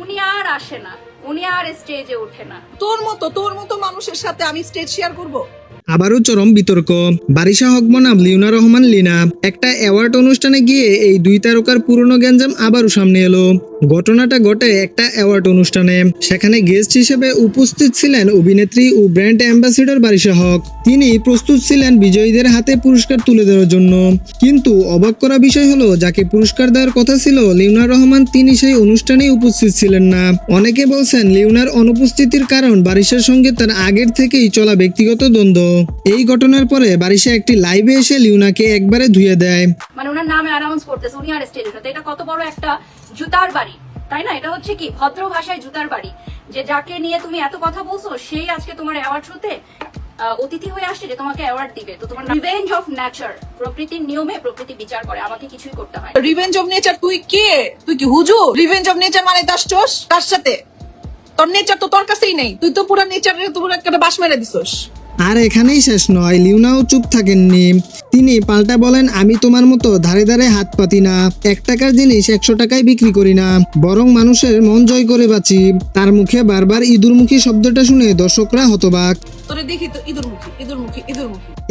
উনি আর আসে না উনি আর স্টেজে ওঠে না। তোর মতো তোর মতো মানুষের সাথে আমি স্টেজ শেয়ার করব। আবারও চরম বিতর্ক। বারিশা হক বনাম লিউনা রহমান লিনা একটা অ্যাওয়ার্ড অনুষ্ঠানে গিয়ে এই দুই তারকার পুরনো গ্যাঞ্জাম আবারও সামনে এলো। ঘটনাটা ঘটে একটা অ্যাওয়ার্ড অনুষ্ঠানে। সেখানে গেস্ট হিসেবে উপস্থিত ছিলেন অভিনেত্রী ও ব্র্যান্ড অ্যাম্বাসিডর বারিশা হক। তিনি প্রস্তুত ছিলেন বিজয়ীদের হাতে পুরস্কার তুলে দেওয়ার জন্য। কিন্তু অবাক করা বিষয় হলো, যাকে পুরস্কার দেওয়ার কথা ছিল লিউনা রহমান, তিনি সেই অনুষ্ঠানেই উপস্থিত ছিলেন না। অনেকে বলছেন লিউনার অনুপস্থিতির কারণ বারিশার সঙ্গে তার আগের থেকেই চলা ব্যক্তিগত দ্বন্দ্ব। এই ঘটনার পরে বারিশা একটি লাইভে এসে লিউনাকে একবারে ধুয়ে দেয়। মানে ওনার নামে অ্যানাউন্স করতেছে, উনি আর স্টেজে ওঠে এটা কত বড় একটা জুতার বাড়ি, তাই না? এটা হচ্ছে কি? ভদ্র ভাষায় জুতার বাড়ি। যে যাকে নিয়ে তুমি এত কথা বলছো, সেই আজকে তোমার অ্যাওয়ার্ড শোতে অতিথি হয়ে আসছে যে তোমাকে অ্যাওয়ার্ড দিবে। তো তোমার রিভেঞ্জ অফ নেচার প্রকৃতির নিয়মে প্রকৃতি বিচার করে। আমাকে কিছুই করতে হয় না। রিভেঞ্জ অফ নেচার তুই কে? তুই কি হুজু রিভেঞ্জ অফ নেচার মানে দাসছোস কার সাথে? তোর নেচার তো তোর কাছেই নেই। তুই তো পুরো নেচারের তো পুরো একটা বাস মেরে দিছস। আর এখানেই শেষ নয় লিউনাও চুপ থাকেননি। তিনি পাল্টা বলেন আমি তোমার মতো ধারে ধারে হাত পাতি না। এক টাকার জিনিস একশো টাকায় বিক্রি করি না। বরং মানুষের মন জয় করে বাঁচি। তার মুখে বারবার ইঁদুরমুখী শব্দটা শুনে দর্শকরা হতবাক।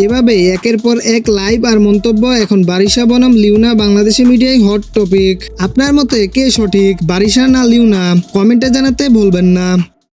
এভাবে একের পর এক লাইভ আর মন্তব্য এখন বারিশা বনাম লিউনা বাংলাদেশি মিডিয়ায় হট টপিক। আপনার মতে কে সঠিক বারিশা না লিউনা কমেন্টে জানাতে ভুলবেন না।